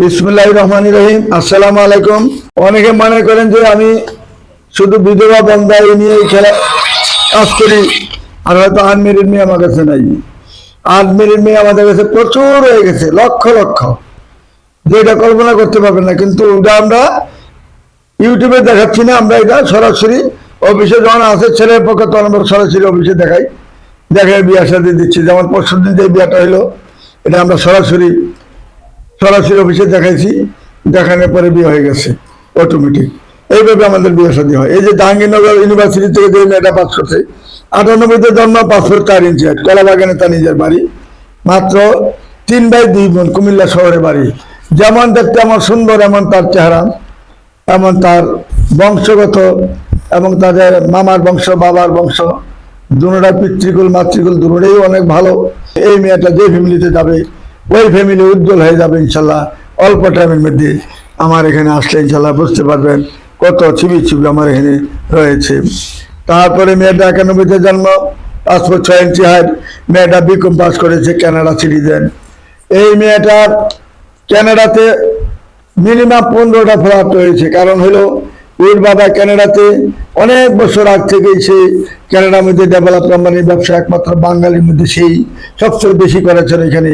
বিসমুল্লাহ রহমান রহিম। আসসালামু আলাইকুম। অনেকে মনে করেন যে আমি শুধু বিধবা বন্ধা এই নিয়ে খেলা কাজ করি। আর হয়তো আনমেরির মেয়ে আমার কাছে নাই। আনমেরির মেয়ে আমাদের কাছে প্রচুর হয়ে গেছে, লক্ষ লক্ষ। যেটা কল্পনা করতে পারবেন না, কিন্তু ওটা আমরা ইউটিউবে দেখাচ্ছি না, আমরা এটা সরাসরি অফিসে যখন আছে, ছেলের পক্ষে তখন আমরা সরাসরি অফিসে দেখাই। দেখাই বিয়ার সাথে দিচ্ছি, যেমন পরশু দিন যে বিয়াটা হলো, এটা আমরা সরাসরি সরাসরি অফিসে দেখাইছি, দেখানোর পরে বিয়ে হয়ে গেছে অটোমেটিক এইভাবে আমাদের বিয়ে শাদী হয়। এই যে জাহাঙ্গীরনগর ইউনিভার্সিটি থেকে যে মেয়েটা পাস করছে, আটানব্বইতে জন্ম পাসপোর্ট চার ইঞ্চি হাইট কলাবাগানে তার নিজের বাড়ি। মাত্র তিন বাই দুই বোন, কুমিল্লা শহরে বাড়ি। যেমন দেখতে আমার সুন্দর, এমন তার চেহারা, এমন তার বংশগত, এবং তাদের মামার বংশ, বাবার বংশ দুনোটা পিতৃকুল, মাতৃকুল দুটোটাই অনেক ভালো। এই মেয়েটা যে ফ্যামিলিতে যাবে ওই ফ্যামিলি উজ্জ্বল হয়ে যাবে ইনশাল্লাহ। অল্প টাইমের মধ্যে আমার এখানে আসলে ইনশাল্লাহ বুঝতে পারবেন কত ছিবি ছিবি আমার এখানে রয়েছে। তারপরে মেয়েটা একানব্বইতে জন্ম, পাসপোর্ট ছয় ইঞ্চি হাইট মেয়েটা বিকম পাস করেছে কানাডা সিটিজেন এই মেয়েটার কানাডাতে মিনিমাম পনেরোটা ফ্ল্যাট রয়েছে। কারণ হলো, ওর বাবা কানাডাতে অনেক বছর আগ থেকেই সে কানাডার মধ্যে ডেভেলপ কোম্পানির ব্যবসা একমাত্র বাঙালির মধ্যে সেই সবচেয়ে বেশি করেছেন এখানে।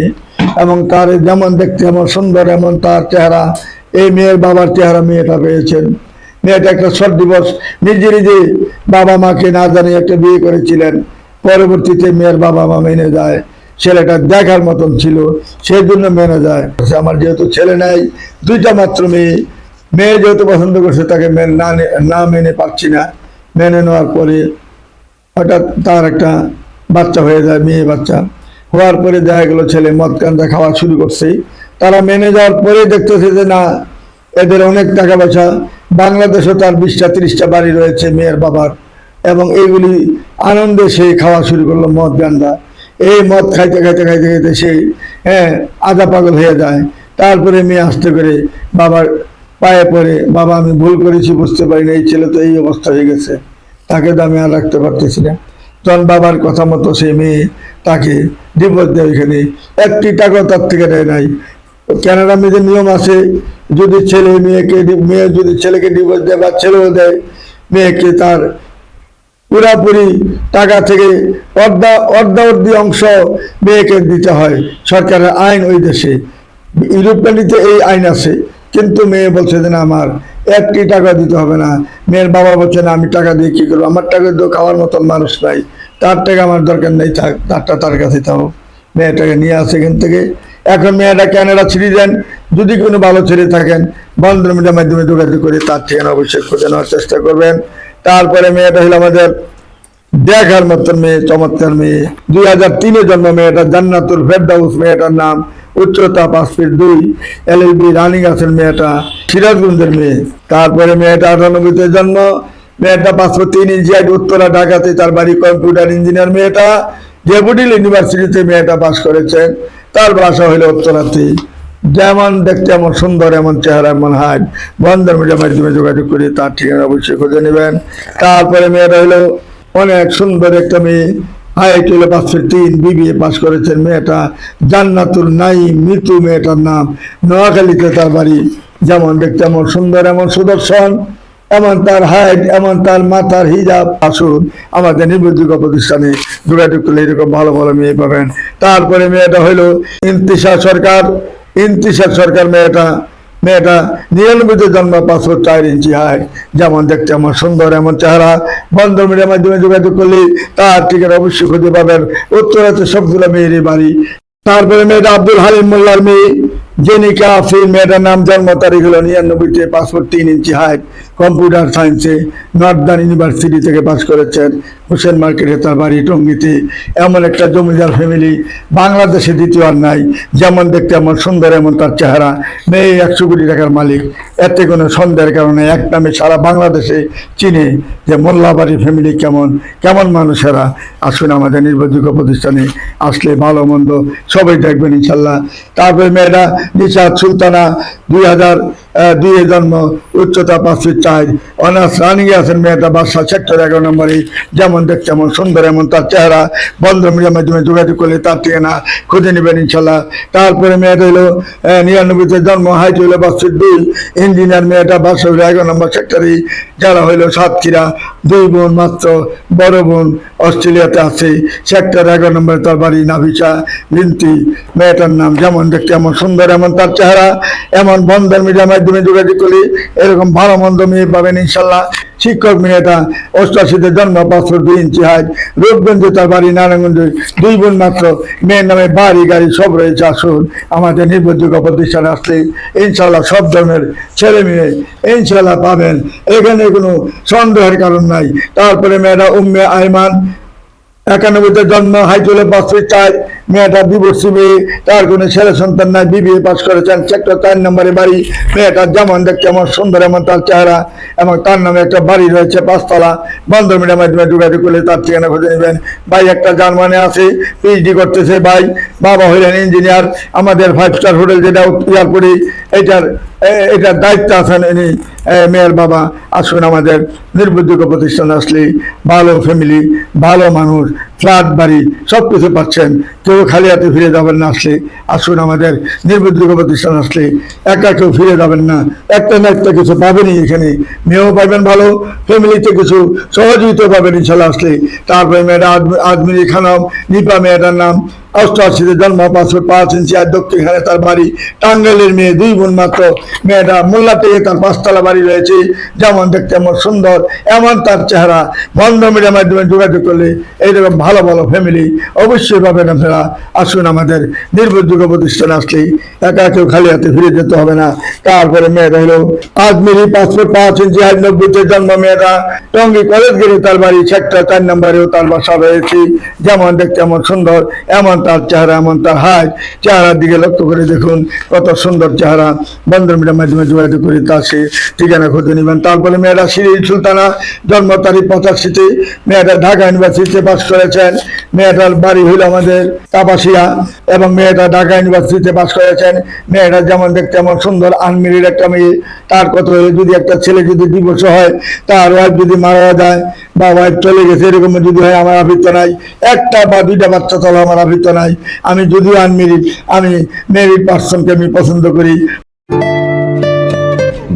এবং তার যেমন দেখতে এমন সুন্দর এমন তার চেহারা, এই মেয়ের বাবার চেহারা মেয়েটা পেয়েছেন। মেয়েটা একটা শর্ট দিবস, নিজে নিজে বাবা মাকে না জানিয়ে একটা বিয়ে করেছিলেন। পরবর্তীতে মেয়ের বাবা মা মেনে যায়। ছেলেটা দেখার মতন ছিল সেই জন্য মেনে যায়। আমার যেহেতু ছেলে নাই, দুইটা মাত্র মেয়ে। মেয়ে যেহেতু পছন্দ করছে, তাকে না না মেনে পাচ্ছি না। মেনে নেওয়ার পরে হঠাৎ তার একটা বাচ্চা হয়ে যায়, মেয়ে বাচ্চা। হওয়ার পরে দেখা গেলো ছেলে মদ কান্দা খাওয়া শুরু করছে। তারা মেনে যাওয়ার পরে দেখতেছে যে না, এদের অনেক টাকা পয়সা। বাংলাদেশও তার বিশটা, তিরিশটা বাড়ি রয়েছে মেয়ের বাবার। এবং এইগুলি আনন্দে সে খাওয়া শুরু করল মদ গান্দা এই মদ খাইতে খাইতে খাইতে খাইতে সে হ্যাঁ আধা পাগল হয়ে যায়। তারপরে মেয়ে আসতে করে বাবার পায়ে পড়ে, বাবা, আমি ভুল করেছি, বুঝতে পারি না, এই ছেলে তো এই অবস্থা হয়ে গেছে। তাকে আমি আর রাখতে পারতেছি না। তখন বাবার কথা মতো সে মেয়ে তাকে ডিভোর্স দেয় এখানে একটি টাকাও তার থেকে নেয় নাই। কানাডা মেয়েদের নিয়ম আছে, যদি ছেলে মেয়েকে মেয়ে যদি ছেলেকে ডিভোর্স দেয় বা ছেলেও দেয়, মেয়েকে তার পুরাপুরি টাকা থেকে অর্ধা অর্ধা অর্ধি অংশ মেয়েকে দিতে হয়। সরকারের আইন ওই দেশে। ইউরোপ কান্ট্রিতে এই আইন আছে। কিন্তু মেয়ে বলছে যে, না, আমার একটি টাকা দিতে হবে না। মেয়ের বাবা বলছে, না, আমি টাকা দিয়ে কি করব? আমার টাকা দিয়ে খাওয়ার মতন মানুষ নাই। তার টাকা আমার দরকার নেই থাক তারটা তার কাছে তাও। মেয়েটাকে নিয়ে আসে এখান থেকে। এখন মেয়েটা ক্যানাডা ছিঁড়ে দেন। যদি কোনো ভালো ছেড়ে থাকেন বন্ধ মিডিয়ার মাধ্যমে যোগাযোগ করে তার ঠিকানা অবশ্যই খুঁজে নেওয়ার চেষ্টা করবেন। তারপরে মেয়েটা হলো আমাদের দেখার মতন মেয়ে, চমৎকার মেয়ে। দুই হাজার তিনে জন্ম মেয়েটা, জান্নাতুল ফেরদাউস মেয়েটার নাম উচ্চতা পাঁচ ফিট দুই, এল এল বি রানিং আছেন মেয়েটা, সিরাজগঞ্জের মেয়ে। তারপরে মেয়েটা আটানব্বইতে জন্ম মেয়েটা পাঁচশো তিন ইঞ্চি উত্তরা, ঢাকাতে তার বাড়ি কম্পিউটার ইঞ্জিনিয়ার মেয়েটা। ডেপুটিল ইউনিভার্সিটিতে মেয়েটা পাস করেছেন তার বাসা হইল উত্তরাতে। যেমন দেখতে এমন সুন্দর, এমন চেহারা, এমন হাইট। বন্ধন মিডিয়ার মাধ্যমে যোগাযোগ করে তার ঠিকানা অবশ্যই খুঁজে নেবেন। তারপরে মেয়েটা হলো অনেক সুন্দর একটা মেয়ে। হাইট হলো পাঁচশো তিন বিবিএ পাস করেছেন মেয়েটা। জান্নাতুল নাই মৃত্যু মেয়েটার নাম। নোয়াখালীতে তার বাড়ি। যেমন দেখতে এমন সুন্দর, এমন সুদর্শন। এমন তার হাইট, এমন তার মাথার হিজাব। আসুন, আমাদের নির্ভরযোগ্য প্রতিষ্ঠানে যোগাযোগ করলে এরকম ভালো ভালো মেয়ে পাবেন। তারপরে মেয়েটা হইল ইন্তিশা সরকার। ইন্তিশা সরকার মেয়েটা মেয়েটা নিরানব্বইতে জন্ম পাঁচশো চার ইঞ্চি হাইট যেমন দেখতে আমার সুন্দর, এমন চেহারা। বন্ধ মিডিয়ার মাধ্যমে যোগাযোগ করলে তার ঠিকানা অবশ্যই খুঁজে পাবেন। উত্তরাতে সবগুলো মেয়েরই বাড়ি। তারপরে মেয়েটা আব্দুল হালিম মোল্লার মেয়ে। জেনিকা আফরিন মেয়েটার নাম জন্ম তারিখ হলো নিরানব্বইতে পাসপোর্ট তিন ইঞ্চি হাইট কম্পিউটার সায়েন্সে নর্দার্ন ইউনিভার্সিটি থেকে পাস করেছেন। হোসেন মার্কেটে তার বাড়ি টঙ্গিতে। এমন একটা জমিদার ফ্যামিলি বাংলাদেশে দ্বিতীয় আর নাই। যেমন দেখতে এমন সুন্দর, এমন তার চেহারা। মেয়ে একশো কোটি টাকার মালিক। এতে কোনো সন্দেহের কারণে এক নামে সারা বাংলাদেশে চিনে যে মোল্লাবাড়ি ফ্যামিলি কেমন কেমন মানুষেরা। আসুন আমাদের নির্ভরযোগ্য প্রতিষ্ঠানে আসলে ভালো মন্দ সবাই দেখবেন ইনশাল্লাহ। তারপরে মেয়েরা নিশাদ সুলতানা, দুই হাজার দুই জন্ম, উচ্চতা পাঁচ চার। অনার্স রানিং আছেন মেয়েটা বাসা সেক্টর এগারো নম্বরে। যেমন যেমন দেখতে এমন সুন্দর, এমন তার চেহারা। বন্ধ মিডিয়ার মাধ্যমে যোগাযোগ করলে তার ঠিকানা খুঁজে নেবেন ইনশাল্লাহ। তারপরে মেয়েটা হলো নিরানব্বইতে জন্ম, হাইট হইল বাচ্চার দুই। ইঞ্জিনিয়ার মেয়েটা বাসা হইল এগারো নম্বর সেক্টরে। যারা হইল সাতক্ষীরা, দুই বোন মাত্র, বড় বোন অস্ট্রেলিয়াতে আছে। সেক্টর এগারো নম্বরে তার বাড়ি নাভিসা, বিনতি। মেয়েটার নাম যেমন দেখতে এমন সুন্দর, এমন তার চেহারা। এমন বন্ধন মিডিয়ার মাধ্যমে যোগাযোগ করলে এরকম ভালো মন্দ মেয়ে পাবেন ইনশাল্লাহ। শিক্ষক মেয়েটা অষ্টাশিতে জন্ম পাঁচশো দুই ইঞ্চি হাইট রূপগঞ্জে তার বাড়ি নারায়ণগঞ্জে দুই বোন মাত্র, মেয়ের নামে বাড়ি, গাড়ি সব রয়েছে আসুন আমাদের নির্ভরযোগ্য প্রতিষ্ঠানে আসলে ইনশাল্লাহ সব ধরনের ছেলে মেয়ে ইনশাল্লাহ পাবেন। এখানে কোনো সন্দেহের কারণ নাই। তারপরে মেয়েরা উম্মে আইমান একানব্বইতে জন্ম হাইচলে বছর চার, মেয়েটা ডিভোর্সি মেয়ে তার কোনো ছেলে সন্তান নাই, বিবিএ পাস করেছেন সেক্টর চার নম্বরে বাড়ি। মেয়েটার যেমন দেখতে এমন সুন্দর, এমন তার চেহারা, এবং তার নামে একটা বাড়ি রয়েছে পাঁচতলা। বন্ধ মিডিয়ার মাধ্যমে যোগাযোগ করলে তার ঠিকানা খুঁজে নেবেন। ভাই একটা জার্মানে আছে পিএইচডি করতেছে ভাই। বাবা হইলেন ইঞ্জিনিয়ার আমাদের ফাইভ স্টার হোটেল যেটা এয়ারপোর্টে। এটার এটার দায়িত্ব আছেন ইনি মেয়ের বাবা। আসুন আমাদের নির্ভরযোগ্য প্রতিষ্ঠান আসলে ভালো ফ্যামিলি ভালো মানুষ ফ্ল্যাট, বাড়ি সব কিছু পাচ্ছেন। কেউ খালি হাতে ফিরে যাবেন না আসলে। আসুন, আমাদের নির্ভরযোগ্য প্রতিষ্ঠান আসলে একা কেউ ফিরে যাবেন না। একটা না একটা কিছু পাবেনই এখানে। মেয়েও পাবেন ভালো, ফ্যামিলিতে কিছু সহযোগিতা পাবেন ইনশাল্লাহ আসলে। তারপরে মেয়েটা আদমি- আদমিনী খানম, নিপা মেয়েটার নাম। অষ্টআশিতে জন্ম পাঁচশো পাঁচ ইঞ্চি, আর দক্ষিণখানে তার বাড়ি। টাঙ্গাইলের মেয়ে দুই বোন মাত্র। মেয়েটা মোল্লা থেকে তার পাঁচতলা বাড়ি রয়েছে। যেমন দেখতে এমন সুন্দর, এমন তার চেহারা। বন্ধ মিডিয়ার মাধ্যমে যোগাযোগ করলে এইরকম ভালো ভালো ফ্যামিলি অবশ্যই পাবেন আপনারা। আসুন আমাদের নির্ভরযোগ্য প্রতিষ্ঠানে আসলেই একা কেউ খালি হাতে ফিরে যেতে হবে না। তারপরে মেয়েটা হলো আজমিরি, পাসপোর্ট পাঁচ ইঞ্চি, আট নব্বইতে জন্ম মেয়েটা। টঙ্গি কলেজ গেলে তার বাড়ি সেক্টর চার নম্বরেও তার বাসা রয়েছে। যেমন দেখতে এমন সুন্দর, এমন তার চেহারা, এমন তার হাইট চেহারার দিকে লক্ষ্য করে দেখুন, কত সুন্দর চেহারা। বন্ধন মিডিয়ার মাধ্যমে যোগাযোগ করে তার সে ঠিকানা খুঁজে নেবেন। তারপরে মেয়েরা সিঁড়ি সুলতানা, জন্ম তারিখ পঁচাশিতে। মেয়েটা ঢাকা ইউনিভার্সিটিতে পাস করেছেন। মেয়েটার বাড়ি হইল আমাদের তাপাসিয়া এবং মেয়েটা ঢাকা ইউনিভার্সিটিতে পাস করেছেন। মেয়েটা যেমন দেখতে এমন সুন্দর, আনমিরির একটা মেয়ে। তার কত যদি একটা ছেলে যদি ডিভোর্স হয়, তার ওয়াইফ যদি মারা যায় বা ওয়াইফ চলে গেছে, এরকম যদি হয়, আমার আবৃত্ত নাই। একটা বা দুইটা বাচ্চা চলো আমার আবৃত্ত নাই। আমি যদিও আনমেরিড, আমি মেরিড পার্সনকে আমি পছন্দ করি।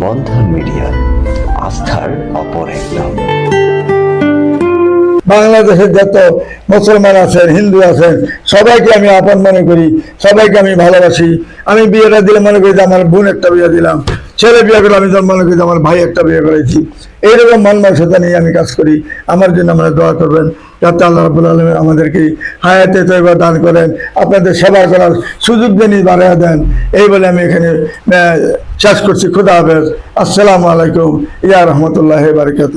বন্ধন মিডিয়া বাংলাদেশের যত মুসলমান আছেন, হিন্দু আছেন, সবাইকে আমি আপন মনে করি, সবাইকে আমি ভালোবাসি। আমি বিয়েটা দিলে মনে করি যে আমার বোন একটা বিয়ে দিলাম, ছেলে বিয়ে করে আমি মনে করি আমার ভাই একটা বিয়ে করেছি। এইরকম মন মানসিকতা নিয়ে আমি কাজ করি। আমার জন্য আমরা দোয়া করবেন, যাতে আল্লাহ রাবুল আলম আমাদেরকে হায়াতে তৈবা দান করেন, আপনাদের সেবা করার সুযোগ দিনই বাড়াইয়া দেন, এই বলে আমি এখানে শেষ করছি। খুদা হাফেজ। আসসালামু আলাইকুম। ইয়া রহমতুল্লাহ বারকাত